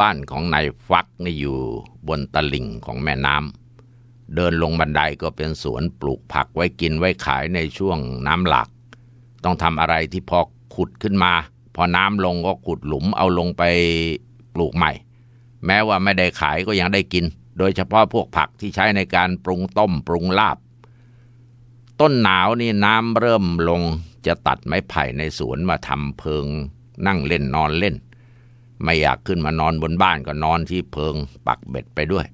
บ้านของนายฟักนี่อยู่บนตลิ่งของแม่น้ำเดินลงบันไดก็เป็นสวนปลูกผักไว้กินไว้ขายในช่วงน้ำหลากต้องทำอะไรที่พอขุดขึ้นมา พอน้ำลงก็ขุดหลุมเอาลงไปปลูกใหม่ แม้ว่าไม่ได้ขายก็ยังได้กิน โดยเฉพาะพวกผักที่ใช้ในการปรุงต้มปรุงลาบ ต้นหนาวนี่น้ำเริ่มลงจะตัดไม้ไผ่ในสวนมาทำเพิงนั่งเล่นนอนเล่น ไม่อยากขึ้นมานอนบนบ้านก็นอนที่เพิง ปักเบ็ดไปด้วย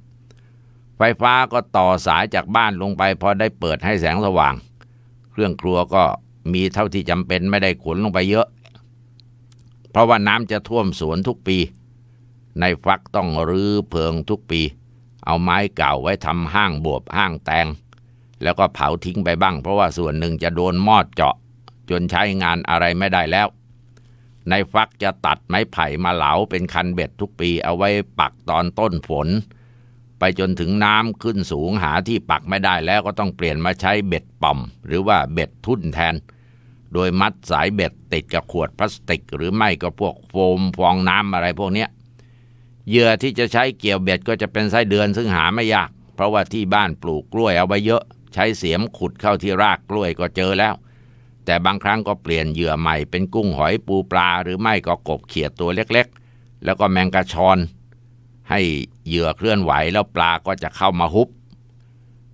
ไฟฟ้าก็ต่อสายจากบ้านลงไปพอได้เปิดให้แสงสว่าง เครื่องครัวก็มีเท่าที่จำเป็นไม่ได้ขนลงไปเยอะ เพราะว่าน้ำจะท่วมสวนทุกปี ในฟักต้องรื้อเพิงทุกปี เอาไม้เก่าไว้ทำห้างบวบห้างแตง แล้วก็เผาทิ้งไปบ้าง เพราะว่าส่วนหนึ่งจะโดนมอดเจาะ จนใช้งานอะไรไม่ได้แล้ว ในฟักจะตัดไม้ไผ่มาเหลาเป็นคันเบ็ดทุกปีเอาไว้ปักตอนต้นฝน ไปจนถึงน้ำขึ้นสูงหาที่ปักไม่ได้แล้วก็ต้องเปลี่ยนมาใช้เบ็ดป่อม หรือว่าเบ็ดทุ่นแทน โดยมัดสายเบ็ดติดกับขวดพลาสติก หรือไม่ก็พวกโฟมฟองน้ำอะไรพวกเนี้ยเหยื่อที่จะใช้เกี่ยวเบ็ดก็จะเป็นไส้เดือนซึ่งหาไม่ยาก เพราะว่าที่บ้านปลูกกล้วยเอาไว้เยอะ ใช้เสียมขุดเข้าที่รากกล้วยก็เจอแล้ว แต่บางครั้งก็เปลี่ยนเหยื่อใหม่เป็นกุ้งหอยปูปลา หรือไม่ก็กบเขียดตัวเล็กๆ แล้วก็แมงกะชอน ให้เหยื่อเคลื่อนไหวแล้วปลาก็จะเข้ามาฮุบ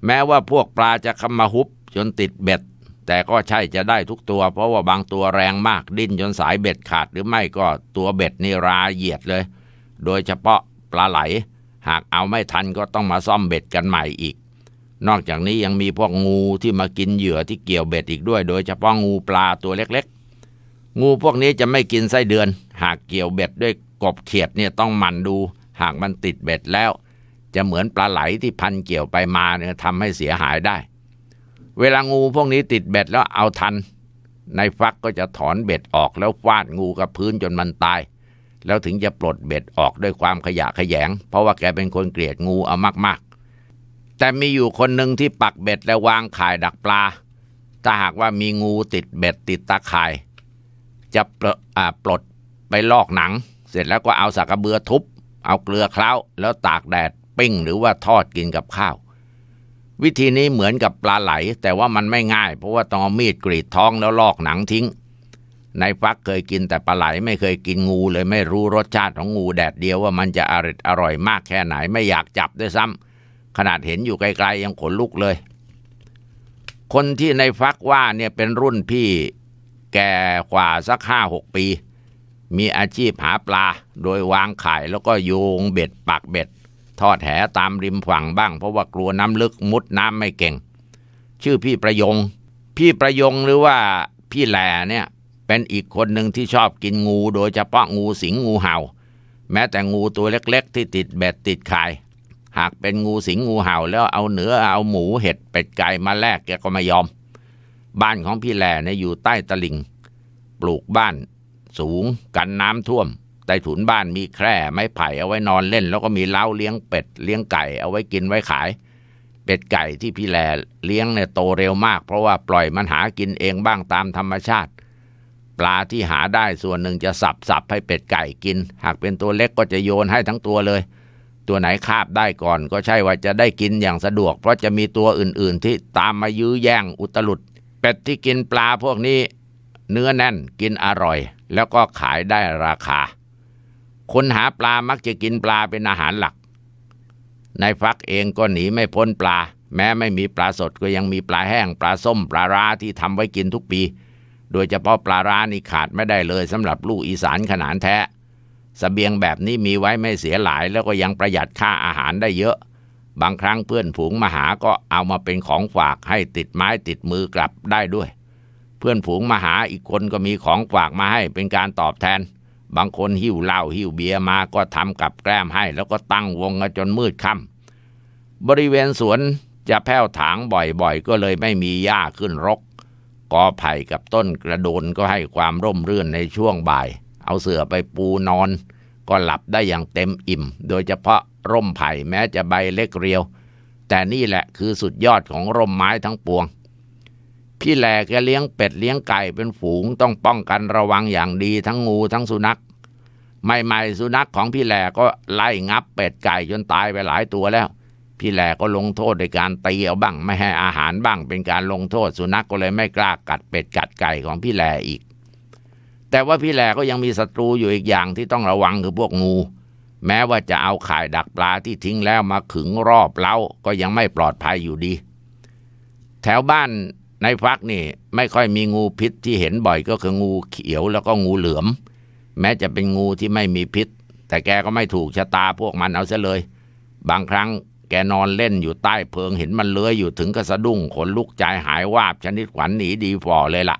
แม้ว่าพวกปลาจะเข้ามาฮุบจนติดเบ็ด แต่ก็ใช่จะได้ทุกตัว เพราะว่าบางตัวแรงมากดิ้นจนสายเบ็ดขาด หรือไม่ก็ตัวเบ็ดนี่ราเหยียดเลย โดยเฉพาะปลาไหล หากเอาไม่ทันก็ต้องมาซ่อมเบ็ดกันใหม่อีก นอกจากนี้ยังมีพวกงูที่มากินเหยื่อที่เกี่ยวเบ็ดอีกด้วย โดยเฉพาะงูปลาตัวเล็กๆ งูพวกนี้จะไม่กินไส้เดือน หากเกี่ยวเบ็ดด้วยกบเขียดเนี่ยต้องหมั่นดู หากมันติดเบ็ดแล้ว จะเหมือนปลาไหลที่พันเกี่ยวไปมาเนี่ยทำให้เสียหายได้ เวลางูพวกนี้ติดเบ็ดแล้วเอาทัน ในฟักก็จะถอนเบ็ดออกแล้วฟาดงูกับพื้นจนมันตาย แล้วถึงจะปลดเบ็ดออกด้วยความขยะขยง เพราะว่าแกเป็นคนเกลียดงูเอามากๆ แต่มีอยู่คนหนึ่งที่ปักเบ็ดแล้วางข่ายดักปลา ถ้าหากว่ามีงูติดเบ็ดติดตาข่าย จะปลดอ่าปลดไปลอกหนัง เสร็จแล้วก็เอาสักกระเบือทุบ เอาเกลือเคล้า แล้วตากแดดปิ้งหรือว่าทอดกินกับข้าว วิธีนี้เหมือนกับปลาไหล แต่ว่ามันไม่ง่าย เพราะว่าต้องเอามีดกรีดท้องแล้วลอกหนังทิ้งในฟักเคยกินแต่ปลาไหลไม่เคยกินงูเลยไม่รู้รสชาติของงูแดดเดียวว่ามันจะอร่อยอร่อยมากแค่ไหนไม่อยากจับด้วยซ้ำ ขนาดเห็นอยู่ไกลๆยังขนลุกเลย คนที่ในฟักว่าเนี่ยเป็นรุ่นพี่แก่กว่าสักห้าหกปี มีอาชีพหาปลา โดยวางไข่แล้วก็โยงเบ็ดปักเบ็ด ทอดแหตามริมฝั่งบ้าง เพราะว่ากลัวน้ำลึกมุดน้ำไม่เก่ง ชื่อพี่ประยง พี่ประยงหรือว่าพี่แหล่เนี่ยเป็นอีกคนหนึ่งที่ชอบกินงู โดยเฉพาะงูสิงงูเห่า แม้แต่งูตัวเล็กๆ ที่ติดเบ็ดติดข่าย หากเป็นงูสิงงูเห่าแล้วเอาเนื้อเอาหมูเห็ดเป็ดไก่มาแลกแกก็ไม่ยอม บ้านของพี่แหล่เนี่ยอยู่ใต้ตลิ่ง ปลูกบ้านสูงกันน้ำท่วมใต้ถุนบ้านมีแคร่ไม้ไผ่เอาไว้นอนเล่น แล้วก็มีเล้าเลี้ยงเป็ดเลี้ยงไก่เอาไว้กินไว้ขาย เป็ดไก่ที่พี่แหล่เลี้ยงเนี่ยโตเร็วมาก เพราะว่าปล่อยมันหากินเองบ้างตามธรรมชาติ ปลาที่หาได้ส่วนหนึ่งจะสับสับให้เป็ดไก่กิน หากเป็นตัวเล็กก็จะโยนให้ทั้งตัวเลย ตัวไหนคาบได้ก่อน ก็ใช่ว่าจะได้กินอย่างสะดวก เพราะจะมีตัวอื่นๆ ที่ตามมายื้อแย่งอุตลุด เป็ดที่กินปลาพวกนี้ เนื้อแน่นกินอร่อย แล้วก็ขายได้ราคา คนหาปลามักจะกินปลาเป็นอาหารหลักนายฟักเองก็หนีไม่พ้นปลา แม้ไม่มีปลาสดก็ยังมีปลาแห้ง ปลาส้ม ปลาร้าที่ทำไว้กินทุกปี โดยเฉพาะปลาร้านี่ขาดไม่ได้เลยสำหรับลูกอีสานขนานแท้ สเสบียงแบบนี้มีไว้ไม่เสียหลายแล้วก็ยังประหยัดค่าอาหารได้เยอะ บางครั้งเพื่อนฝูงมาหาก็เอามาเป็นของฝากให้ติดไม้ติดมือกลับได้ด้วย เพื่อนฝูงมาหาอีกคนก็มีของฝากมาให้เป็นการตอบแทน บางคนหิ้วเหล้าหิ้วเบียร์มาก็ทำกับแกล้มให้ แล้วก็ตั้งวงกันจนมืดค่ำบริเวณสวนจะแผ้วถางบ่อยๆ ก็เลยไม่มีหญ้าขึ้นรกกอไผ่กับต้นกระโดนก็ให้ความร่มรื่นในช่วงบ่าย เอาเสื่อไปปูนอน ก็หลับได้อย่างเต็มอิ่ม โดยเฉพาะร่มไผ่แม้จะใบเล็กเรียว แต่นี่แหละคือสุดยอดของร่มไม้ทั้งปวง พี่แหลกแกเลี้ยงเป็ดเลี้ยงไก่เป็นฝูงต้องป้องกันระวังอย่างดีทั้งงูทั้งสุนัขใหม่ๆสุนัขของพี่แหล่ก็ไล่งับเป็ดไก่จนตายไปหลายตัวแล้ว พี่แหล่ก็ลงโทษโดยการตีเอาบ้าง ไม่ให้อาหารบ้าง เป็นการลงโทษสุนัขก็เลยไม่กล้ากัดเป็ดกัดไก่ของพี่แหล่อีก แต่ว่าพี่แหล่ก็ยังมีศัตรูอยู่อีกอย่างที่ต้องระวังคือพวกงู แม้ว่าจะเอาข่ายดักปลาที่ทิ้งแล้วมาขึงรอบเล้าก็ยังไม่ปลอดภัยอยู่ดี แถวบ้านในฟักนี่ไม่ค่อยมีงูพิษที่เห็นบ่อยก็คืองูเขียวแล้วก็งูเหลือม แม้จะเป็นงูที่ไม่มีพิษ แต่แกก็ไม่ถูกชะตาพวกมันเอาซะเลย บางครั้งแกนอนเล่นอยู่ใต้เพิงเห็นมันเลื้อยอยู่ถึงกระสะดุ้งขนลุกใจหายวาบชนิดขวัญหนีดีฝ่อเลยละ่ะ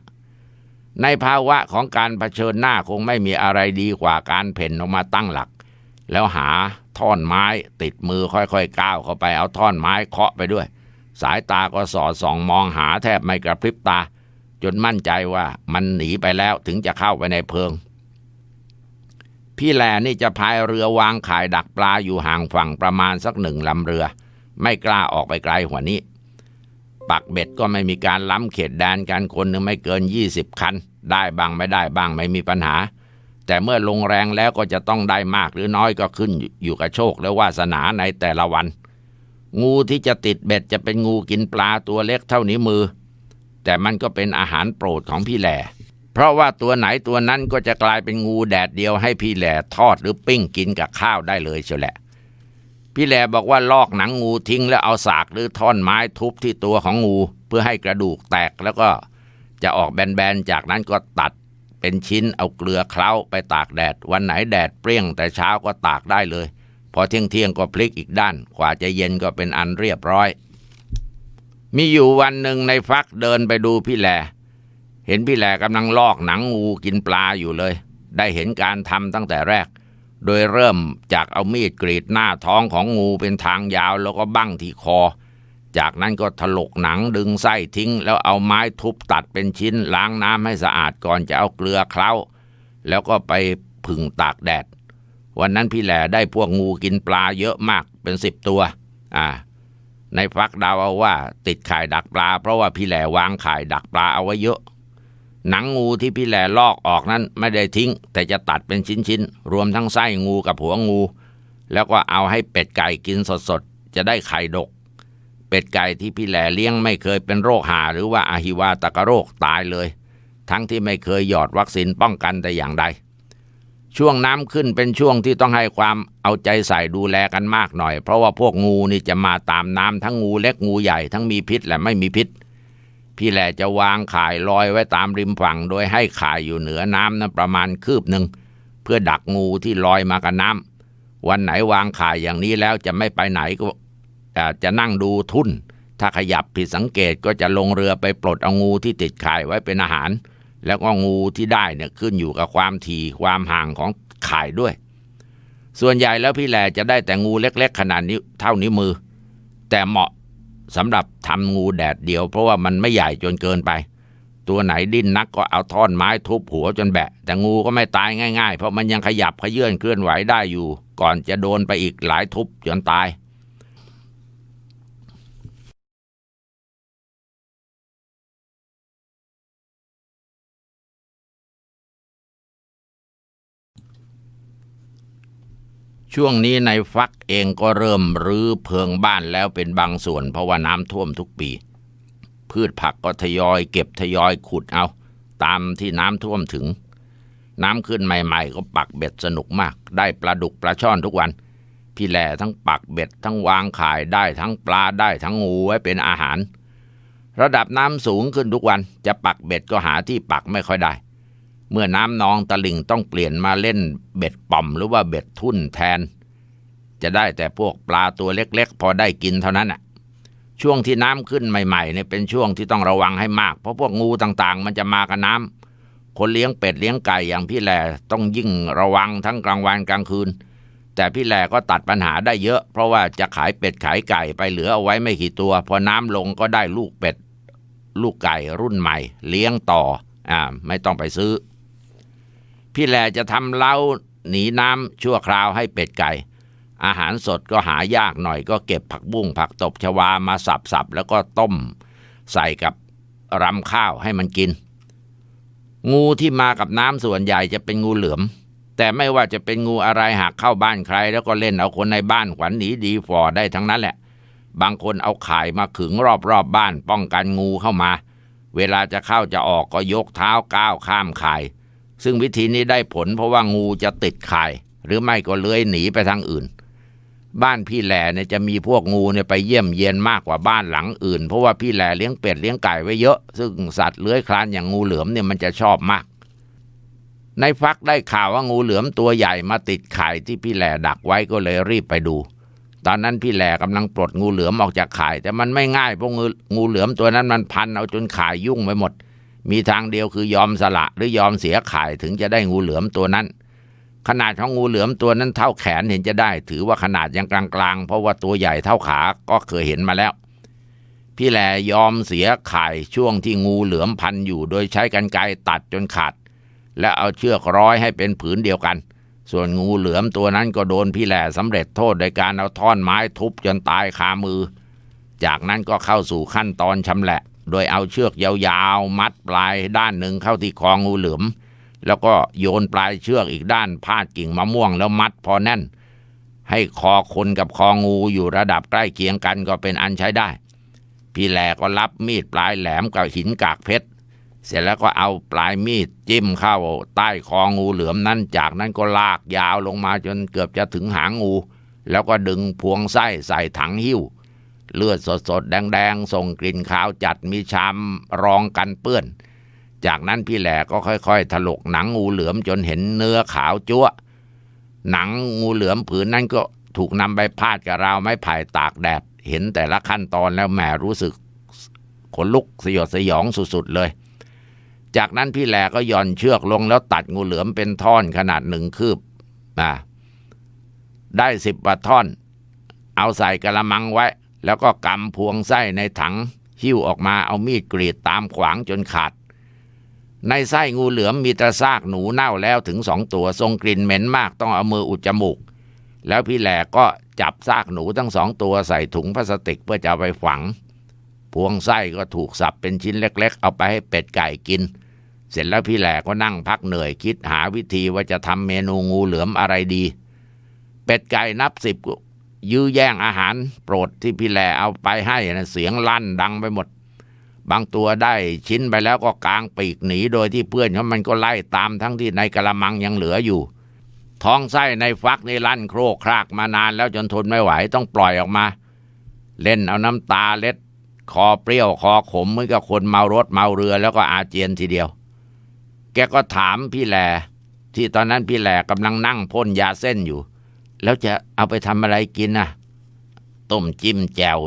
ในภาวะของการเผชิญหน้าคงไม่มีอะไรดีกว่าการเพ่นออกมาตั้งหลัก แล้วหาท่อนไม้ติดมือค่อยๆก้าวเข้าไปเอาท่อนไม้เคาะไปด้วย สายตาก็สอดส่องมองหาแทบไม่กระพริบตา จนมั่นใจว่ามันหนีไปแล้วถึงจะเข้าไปในเพิง พี่แลนี่จะพายเรือวางขายดักปลาอยู่ห่างฝั่งประมาณสักหนึ่งลำเรือ ไม่กล้าออกไปไกลกว่านี้ปักเบ็ดก็ไม่มีการล้ำเขตแดนกันคนหนึ่งไม่เกิน 20 คัน ได้บ้างไม่ได้บ้างไม่มีปัญหา แต่เมื่อลงแรงแล้วก็จะต้องได้มากหรือน้อยก็ขึ้นอยู่กับโชคและวาสนาในแต่ละวัน งูที่จะติดเบ็ดจะเป็นงูกินปลาตัวเล็กเท่านี้มือ แต่มันก็เป็นอาหารโปรดของพี่แหล่เพราะว่าตัวไหนตัวนั้นก็จะกลายเป็นงูแดดเดียวให้พี่แหล่ทอดหรือปิ้งกินกับข้าวได้เลยเชียวแหละพี่แหล่บอกว่าลอกหนังงูทิ้งแล้วเอาสากหรือท่อนไม้ทุบที่ตัวของงู เพื่อให้กระดูกแตกแล้วก็ จะออกแบนๆ จากนั้นก็ตัดเป็นชิ้นเอาเกลือเคล้าไปตากแดด วันไหนแดดเปรี้ยงแต่เช้าก็ตากได้เลย พอเที่ยงเที่ยงๆก็พลิกอีกด้านกว่าจะเย็นก็เป็นอันเรียบร้อย มีอยู่วันหนึ่งในฟักเดินไปดูพี่แหล่เห็นพี่แหล่กำลังลอกหนังงูกินปลาอยู่เลย ได้เห็นการทำตั้งแต่แรก โดยเริ่มจากเอามีดกรีดหน้าท้องของงูเป็นทางยาวแล้วก็บั้งที่คอ จากนั้นก็ถลกหนังดึงไส้ทิ้ง แล้วเอาไม้ทุบตัดเป็นชิ้นล้างน้ำให้สะอาดก่อนจะเอาเกลือเคล้า แล้วก็ไปผึ่งตากแดด วันนั้นพี่แหล่ได้พวกงูกินปลาเยอะมากเป็นสิบตัว อ่า ในฟักดาวเอาว่า ติดข่ายดักปลา เพราะว่าพี่แหล่วางข่ายดักปลาเอาไว้เยอะ หนังงูที่พี่แหล่ลอกออกนั้นไม่ได้ทิ้ง แต่จะตัดเป็นชิ้นๆรวมทั้งไส้งูกับหัวงู แล้วก็เอาให้เป็ดไก่กินสดๆจะได้ไข่ดก เป็ดไก่ที่พี่แหล่เลี้ยงไม่เคยเป็นโรคหาหรือว่าอาหิวาตกโรคตายเลย ทั้งที่ไม่เคยหยอดวัคซีนป้องกันแต่อย่างใด ช่วงน้ำขึ้นเป็นช่วงที่ต้องให้ความเอาใจใส่ดูแลกันมากหน่อย เพราะว่าพวกงูนี่จะมาตามน้ำทั้งงูเล็กงูใหญ่ทั้งมีพิษและไม่มีพิษ พี่แหล่จะวางข่ายลอยไว้ตามริมฝั่ง โดยให้ข่ายอยู่เหนือน้ำนั้นประมาณคืบหนึ่งเพื่อดักงูที่ลอยมากับน้ำวันไหนวางข่ายอย่างนี้แล้วจะไม่ไปไหนก็ จะนั่งดูทุ่น ถ้าขยับผิดสังเกตก็จะลงเรือไปปลดเอางูที่ติดข่ายไว้เป็นอาหาร แล้วก็งูที่ได้เนี่ยขึ้นอยู่กับความถี่ความห่างของข่ายด้วย ส่วนใหญ่แล้วพี่แหล่จะได้แต่งูเล็ก ๆ ขนาดนี้เท่านิ้วมือ แต่เหมาะสำหรับทำงูแดดเดียว เพราะว่ามันไม่ใหญ่จนเกินไป ตัวไหนดิ้นนักก็เอาท่อนไม้ทุบหัวจนแบะ แต่งูก็ไม่ตายง่ายๆ เพราะมันยังขยับขยื่นเคลื่อนไหวได้อยู่ ก่อนจะโดนไปอีกหลายทุบจนตาย ช่วงนี้ในฟักเองก็เริ่มรื้อเพิงบ้านแล้วเป็นบางส่วนเพราะว่าน้ำท่วมทุกปี พืชผักก็ทยอยเก็บทยอยขุดเอา ตามที่น้ำท่วมถึง น้ำขึ้นใหม่ๆ ก็ปักเบ็ดสนุกมาก ได้ปลาดุกปลาช่อนทุกวัน พี่แหล่ทั้งปักเบ็ดทั้งวางขายได้ทั้งปลาได้ทั้งงูไว้เป็นอาหาร ระดับน้ำสูงขึ้นทุกวันจะปักเบ็ดก็หาที่ปักไม่ค่อยได้ เมื่อน้ำนองตะลิ่งต้องเปลี่ยนมาเล่นเบ็ดป่อมหรือว่าเบ็ดทุ่นแทน จะได้แต่พวกปลาตัวเล็กๆ พอได้กินเท่านั้นน่ะ ช่วงที่น้ำขึ้นใหม่ๆเนี่ยเป็นช่วงที่ต้องระวังให้มาก เพราะพวกงูต่างๆ มันจะมากับน้ำคนเลี้ยงเป็ดเลี้ยงไก่อย่างพี่แหล่ต้องยิ่งระวังทั้งกลางวันกลางคืน แต่พี่แหล่ก็ตัดปัญหาได้เยอะ เพราะว่าจะขายเป็ดขายไก่ไปเหลือเอาไว้ไม่กี่ตัว พอน้ำลงก็ได้ลูกเป็ด ลูกไก่รุ่นใหม่ เลี้ยงต่ออ่าไม่ต้องไปซื้อ พี่แหล่จะทำเล้าหนีน้ำชั่วคราวให้เป็ดไก่ อาหารสดก็หายากหน่อยก็เก็บผักบุ้งผักตบชวามาสับๆแล้วก็ต้มใส่กับรำข้าวให้มันกิน งูที่มากับน้ำส่วนใหญ่จะเป็นงูเหลือม แต่ไม่ว่าจะเป็นงูอะไรหากเข้าบ้านใคร แล้วก็เล่นเอาคนในบ้านขวัญหนีดีฝ่อได้ทั้งนั้นแหละ บางคนเอาข่ายมาขึงรอบๆบบ้านป้องกันงูเข้ามา เวลาจะเข้าจะออกก็ยกเท้าก้าวข้ามข่าย ซึ่งวิธีนี้ได้ผลเพราะว่างูจะติดข่าย หรือไม่ก็เลื้อยหนีไปทางอื่น บ้านพี่แหล่เนี่ยจะมีพวกงูเนี่ยไปเยี่ยมเยียนมากกว่าบ้านหลังอื่น เพราะว่าพี่แหล่เลี้ยงเป็ดเลี้ยงไก่ไว้เยอะ ซึ่งสัตว์เลื้อยคลานอย่างงูเหลือมเนี่ยมันจะชอบมาก ในฟักได้ข่าวว่างูเหลือมตัวใหญ่มาติดไข่ที่พี่แหล่ดักไว้ก็เลยรีบไปดูตอนนั้นพี่แหล่กำลังปลดงูเหลือมออกจากข่าย แต่มันไม่ง่ายเพราะงูงูเหลือมตัวนั้นมันพันเอาจนข่ายยุ่งไปหมด มีทางเดียวคือยอมสละหรือยอมเสียข่ายถึงจะได้งูเหลือมตัวนั้น ขนาดของงูเหลือมตัวนั้นเท่าแขนเห็นจะได้ ถือว่าขนาดยังกลางๆ เพราะว่าตัวใหญ่เท่าขาก็เคยเห็นมาแล้ว พี่แหล่ยอมเสียข่ายช่วงที่งูเหลือมพันอยู่ โดยใช้กันไกรตัดจนขาด และเอาเชือกร้อยให้เป็นผืนเดียวกัน ส่วนงูเหลือมตัวนั้นก็โดนพี่แหล่สำเร็จโทษโดยการเอาท่อนไม้ทุบจนตายคามือ จากนั้นก็เข้าสู่ขั้นตอนชำแหละ โดยเอาเชือกยาวๆ มัดปลายด้านหนึ่งเข้าที่คองูเหลือม แล้วก็โยนปลายเชือกอีกด้านพาดกิ่งมะม่วงแล้วมัดพอแน่น ให้คอคนกับคองูอยู่ระดับใกล้เคียงกันก็เป็นอันใช้ได้ พี่แหลก็รับมีดปลายแหลมกับหินกากเพชร เสร็จแล้วก็เอาปลายมีดจิ้มเข้าใต้คองูเหลือมนั้นจากนั้นก็ลากยาวลงมาจนเกือบจะถึงหางงู แล้วก็ดึงพวงไส้ใส่ถังหิ้ว เลือดสดๆ แดงๆ ส่งกลิ่นขาวจัดมีชามรองกันเปื้อน จากนั้นพี่แหล่ก็ค่อยๆ ถลกหนังงูเหลือมจนเห็นเนื้อขาวจั๊วหนังงูเหลือมผืนนั้นก็ถูกนำไปพาดกับราวไม้ไผ่ตากแดด เห็นแต่ละขั้นตอนแล้วแหมรู้สึกขนลุกสยดสยองสุดๆเลย จากนั้นพี่แหล่ก็ย่อนเชือกลงแล้วตัดงูเหลือมเป็นท่อนขนาดหนึ่งคืบนะได้สิบกว่าท่อน เอาใส่กระมังไว้ แล้วก็กำพวงไส้ในถังหิ้วออกมาเอามีดกรีดตามขวางจนขาด ในไส้งูเหลือมมีต่ซากหนูเน่าแล้วถึงสองตัวทรงกลิ่นเหม็นมากต้องเอามืออุดจมูก แล้วพี่แหล่ก็จับซากหนูทั้งสองตัวใส่ถุงพลาสติกเพื่อจะไปฝัง พวงไส้ก็ถูกสับเป็นชิ้นเล็ก ๆ เอาไปให้เป็ดไก่กิน เสร็จแล้วพี่แหล่ก็นั่งพักเหนื่อยคิดหาวิธีว่าจะทำเมนูงูเหลือมอะไรดี เป็ดไก่นับสิบ ยื้อแย่งอาหารโปรดที่พี่แหล่เอาไปให้นะเสียงลั่นดังไปหมด บางตัวได้ชิ้นไปแล้วก็กางปีกหนีโดยที่เพื่อนเขามันก็ไล่ตามทั้งที่ในกระมังยังเหลืออยู่ ท้องไส้ในฟักนี่ลั่นโครกครากมานานแล้วจนทนไม่ไหวต้องปล่อยออกมา เล่นเอาน้ำตาเล็ด คอเปรี้ยวคอขมเหมือนกับคนเมารถเมาเรือแล้วก็อาเจียนทีเดียว แกก็ถามพี่แหลที่ตอนนั้นพี่แหลกำลังนั่งพ่นยาเส้นอยู่ แล้วจะเอาไปทำอะไรกินน่ะ ต้มจิ้มแจ่ว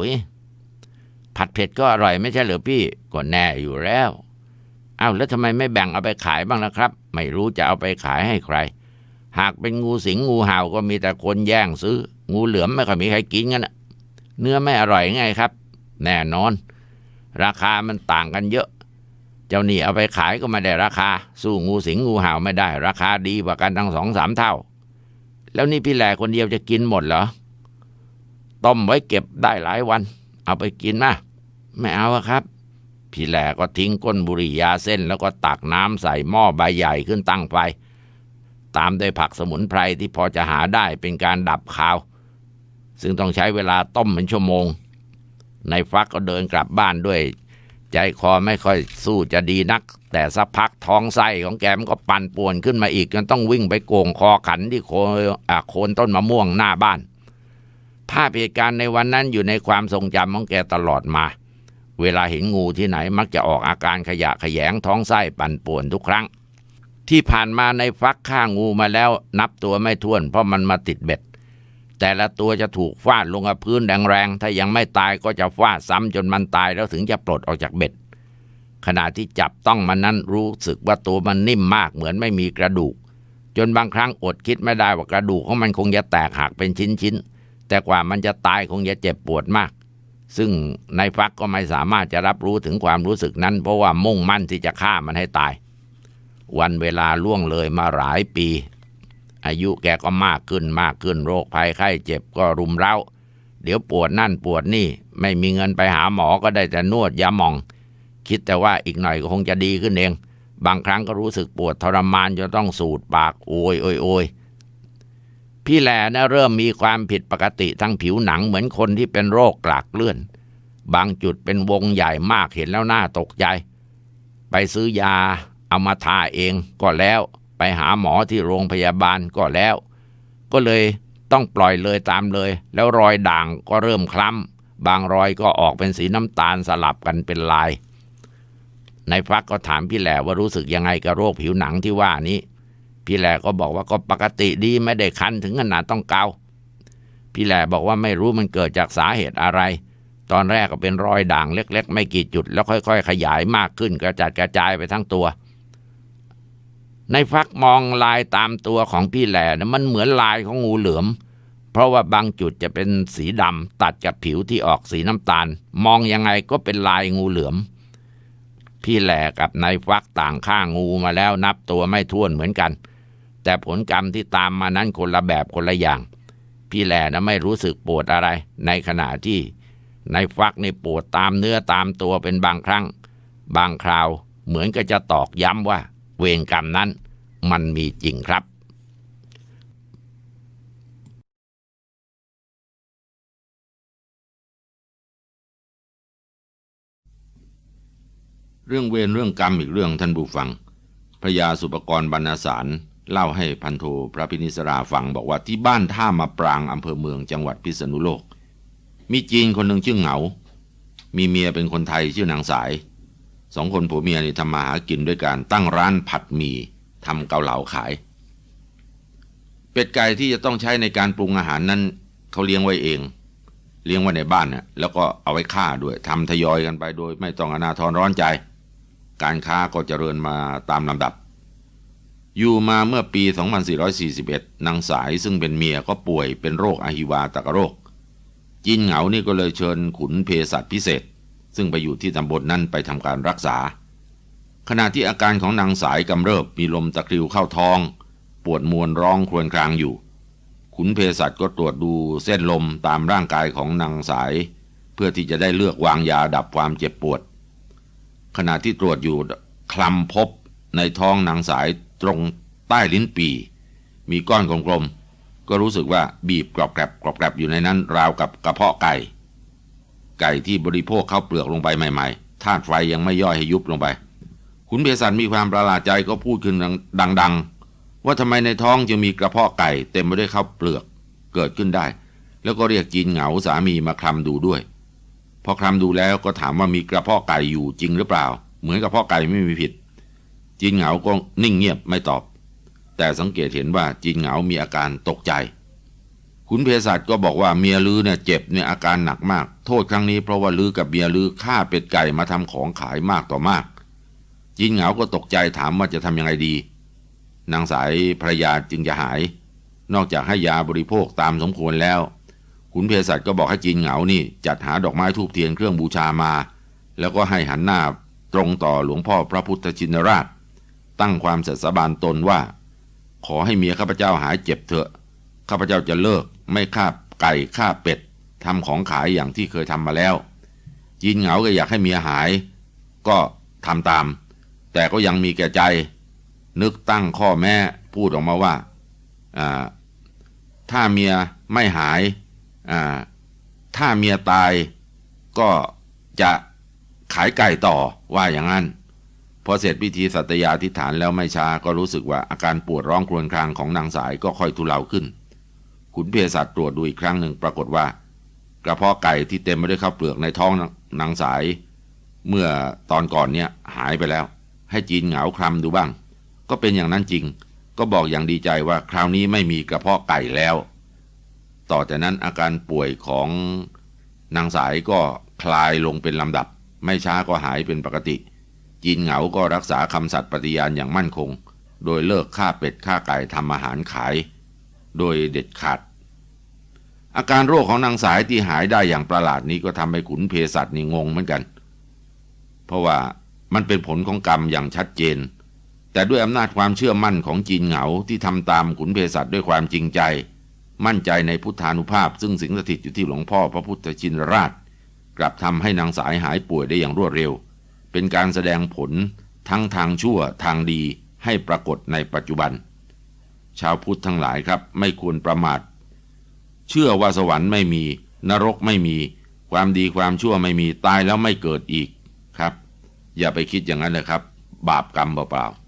ผัดเผ็ดก็อร่อยไม่ใช่เหรือพี่ ก็แน่อยู่แล้ว เอาแล้วทำไมไม่แบ่งเอาไปขายบ้างล่ะครับ ไม่รู้จะเอาไปขายให้ใคร หากเป็นงูสิงงูเห่าก็มีแต่คนแย่งซื้อ งูเหลือมไม่ค่อยมีใครกินกันเนื้อไม่อร่อยไงครับ แน่นอน ราคามันต่างกันเยอะ เจ้านี่เอาไปขายก็ไม่ได้ราคา สู้งูสิงงูเห่าไม่ได้ ราคาดีกว่ากันทั้งสองสามเท่า แล้วนี่พี่แหล่คนเดียวจะกินหมดเหรอ ต้มไว้เก็บได้หลายวัน เอาไปกินนะไม่เอาครับ พี่แหล่ก็ทิ้งก้นบุหรี่ยาเส้น แล้วก็ตักน้ำใส่หม้อใบใหญ่ขึ้นตั้งไฟตามด้วยผักสมุนไพรที่พอจะหาได้เป็นการดับคาว ซึ่งต้องใช้เวลาต้มเป็นชั่วโมง ในฟักก็เดินกลับบ้านด้วย ใจคอไม่ค่อยสู้จะดีนัก แต่สักพักท้องไส้ของแกมนก็ปั่นป่วนขึ้นมาอีกจนต้องวิ่งไปโกงคอขันที่โคนโคนต้นมะม่วงหน้าบ้าน ภาพเหตุการณ์ในวันนั้นอยู่ในความทรงจำของแกตลอดมา เวลาเห็นงูที่ไหนมักจะออกอาการขยะแขยงท้องไส้ปั่นป่วนทุกครั้ง ที่ผ่านมาในฟักฆ่างูมาแล้วนับตัวไม่ถ้วนเพราะมันมาติดเบ็ด แต่ละตัวจะถูกฟาดลงกับพื้นแรงๆถ้ายังไม่ตายก็จะฟาดซ้ำจนมันตายแล้วถึงจะปลดออกจากเบ็ด ขณะที่จับต้องมันนั้นรู้สึกว่าตัวมันนิ่มมากเหมือนไม่มีกระดูก จนบางครั้งอดคิดไม่ได้ว่ากระดูกของมันคงจะแตกหักเป็นชิ้นๆแต่กว่ามันจะตายคงจะเจ็บปวดมาก ซึ่งในฟักก็ไม่สามารถจะรับรู้ถึงความรู้สึกนั้น เพราะว่ามุ่งมั่นที่จะฆ่ามันให้ตาย วันเวลาล่วงเลยมาหลายปี อายุแกก็มากขึ้นมากขึ้นโรคภัยไข้เจ็บก็รุมเร้า เดี๋ยวปวดนั่นปวดนี่ไม่มีเงินไปหาหมอก็ได้แต่นวดยาหมอง คิดแต่ว่าอีกหน่อยก็คงจะดีขึ้นเอง บางครั้งก็รู้สึกปวดทรมานจนต้องสูดปากโอยโอยโอยพี่แหล่นะเริ่มมีความผิดปกติทั้งผิวหนังเหมือนคนที่เป็นโรคกลากเลื่อน บางจุดเป็นวงใหญ่มากเห็นแล้วน่าตกใจ ไปซื้อยาเอามาทาเองก็แล้ว ไปหาหมอที่โรงพยาบาลก็แล้ว ก็เลยต้องปล่อยเลยตามเลย แล้วรอยด่างก็เริ่มคล้ำบางรอยก็ออกเป็นสีน้ำตาลสลับกันเป็นลาย ในฟักก็ถามพี่แหล่ว่ารู้สึกยังไงกับโรคผิวหนังที่ว่านี้ พี่แหล่ก็บอกว่าก็ปกติดีไม่ได้คันถึงขนาดต้องเกา พี่แหล่บอกว่าไม่รู้มันเกิดจากสาเหตุอะไร ตอนแรกก็เป็นรอยด่างเล็ก ๆ ไม่กี่จุด แล้วค่อย ๆ ขยายมากขึ้นกระจัดกระจายไปทั้งตัวในฟักมองลายตามตัวของพี่แหล่นะมันเหมือนลายของงูเหลือม เพราะว่าบางจุดจะเป็นสีดำตัดกับผิวที่ออกสีน้ำตาล มองยังไงก็เป็นลายงูเหลือม พี่แหล่กับนายฟักต่างฆ่างูมาแล้วนับตัวไม่ท้วนเหมือนกัน แต่ผลกรรมที่ตามมานั้นคนละแบบคนละอย่าง พี่แหล่นะไม่รู้สึกปวดอะไร ในขณะที่นายฟักในปวดตามเนื้อตามตัวเป็นบางครั้ง บางคราวเหมือนก็จะตอกย้ำว่า เวรกรรมนั้น มันมีจริงครับ เรื่องเวรเรื่องกรรมอีกเรื่องท่านผู้ฟังพระยาสุปกรณ์บรรณสารเล่าให้พันโทพระพินิสราฟังบอกว่าที่บ้านท่ามาปรางอำเภอเมืองจังหวัดพิษณุโลก มีจีนคนหนึ่งชื่อเหงา มีเมียเป็นคนไทยชื่อนางสายสองคนผัวเมียนี่ทำมาหากินด้วยการตั้งร้านผัดหมี่ทำเกาเหลาขาย เป็ดไก่ที่จะต้องใช้ในการปรุงอาหารนั้นเขาเลี้ยงไว้เอง เลี้ยงไว้ในบ้านน่ะแล้วก็เอาไว้ฆ่าด้วยทำทยอยกันไปโดย ไม่ต้องอนาทรร้อนใจ การค้าก็เจริญมาตามลำดับ อยู่มาเมื่อปี 2441 นางสายซึ่งเป็นเมียก็ป่วยเป็นโรคอหิวาตกโรค จินเหงานี่ก็เลยเชิญขุนเภสัชพิเศษ ซึ่งไปอยู่ที่ตำบลนนั้นไปทำการรักษา ขณะที่อาการของนางสายกำเริบมีลมตะคริวเข้าท้อง ปวดมวนร้องครวญครางอยู่ ขุนเภสัชก็ตรวจดูเส้นลมตามร่างกายของนางสาย เพื่อที่จะได้เลือกวางยาดับความเจ็บปวด ขณะที่ตรวจอยู่คลำพบในท้องหนางสายตรงใต้ลิ้นปี มีก้อนกลมๆก็รู้สึกว่าบีบกรอบแกรบกรอบแกรบอยู่ในนั้นราวกับกระเพาะไก่ ไก่ที่บริโภคเข้าเปลือกลงไปใหม่ๆธาตุไฟยังไม่ย่อยให้ยุบลงไป ขุนเภสัชมีความประหลาดใจก็พูดขึ้นดัง ๆ ว่าทำไมในท้องจึงมีกระเพาะไก่ เต็มไปด้วยข้าวเปลือกเกิดขึ้นได้ แล้วก็เรียกจีนเหงาสามีมาคลำดูด้วย พอคลำดูแล้วก็ถามว่ามีกระเพาะไก่อยู่จริงหรือเปล่า เหมือนกระเพาะไก่ไม่มีผิด จีนเหงาก็นิ่งเงียบไม่ตอบ แต่สังเกตเห็นว่าจีนเหงามีอาการตกใจ ขุนเภสัชก็บอกว่าเมียลือเนี่ยเจ็บเนี่ยอาการหนักมาก โทษครั้งนี้เพราะว่าลือกับเมียลือฆ่าเป็ดไก่มาทำของขายมากต่อมาก จีนเหงาก็ตกใจถามว่าจะทำยังไงดี นางสายภรยาจึงจะหาย นอกจากให้ยาบริโภคตามสมควรแล้ว ขุนเภสัชก็บอกให้จีนเหงานี่ จัดหาดอกไม้ทูบเทียนเครื่องบูชามา แล้วก็ให้หันหน้าตรงต่อหลวงพ่อพระพุทธชินราช ตั้งความสัตย์สาบานตนว่า ขอให้เมียข้าพเจ้าหายเจ็บเถอะข้าพเจ้าจะเลิกไม่ฆ่าไก่ฆ่าเป็ดทำของขายอย่างที่เคยทำมาแล้ว จีนเหงาก็อยากให้เมียหาย ก็ทำตาม แต่ก็ยังมีแก่ใจ นึกตั้งข้อแม้พูดออกมาว่า ถ้าเมียไม่หาย ถ้าเมียตายก็จะขายไก่ต่อว่าอย่างนั้น พอเสร็จพิธีสัตยาธิฐานแล้วไม่ช้าก็รู้สึกว่าอาการปวดร้องครวญครางของนางสายก็ค่อยทุเลาขึ้น ขุนเภสัชตรวจดูอีกครั้งหนึ่งปรากฏว่า กระเพาะไก่ที่เต็มไปด้วยข้าวเปลือกในท้องนางสาย เมื่อตอนก่อนเนี่ยหายไปแล้ว ให้จีนเหงาคลำดูบ้าง ก็เป็นอย่างนั้นจริง ก็บอกอย่างดีใจว่าคราวนี้ไม่มีกระเพาะไก่แล้ว ต่อจากนั้นอาการป่วยของนางสายก็คลายลงเป็นลำดับ ไม่ช้าก็หายเป็นปกติ จีนเหงาก็รักษาคำสัตย์ปฏิญาณอย่างมั่นคง โดยเลิกฆ่าเป็ดฆ่าไก่ทำอาหารขาย โดยเด็ดขาด อาการโรคของนางสายที่หายได้อย่างประหลาดนี้ก็ทำให้ขุนเภสัชนี่งงเหมือนกัน เพราะว่ามันเป็นผลของกรรมอย่างชัดเจน แต่ด้วยอำนาจความเชื่อมั่นของจีนเหงาที่ทำตามขุนเภสัชด้วยความจริงใจ มั่นใจในพุทธานุภาพ ซึ่งสิงสถิตอยู่ที่หลวงพ่อพระพุทธชินราช กลับทำให้นางสายหายป่วยได้อย่างรวดเร็ว เป็นการแสดงผลทั้งทางชั่วทางดีให้ปรากฏในปัจจุบัน ชาวพุทธทั้งหลายครับไม่ควรประมาท เชื่อว่าสวรรค์ไม่มี นรกไม่มี ความดีความชั่วไม่มีตายแล้วไม่เกิดอีกครับ อย่าไปคิดอย่างนั้นเลยครับ บาปกรรมเปล่าๆ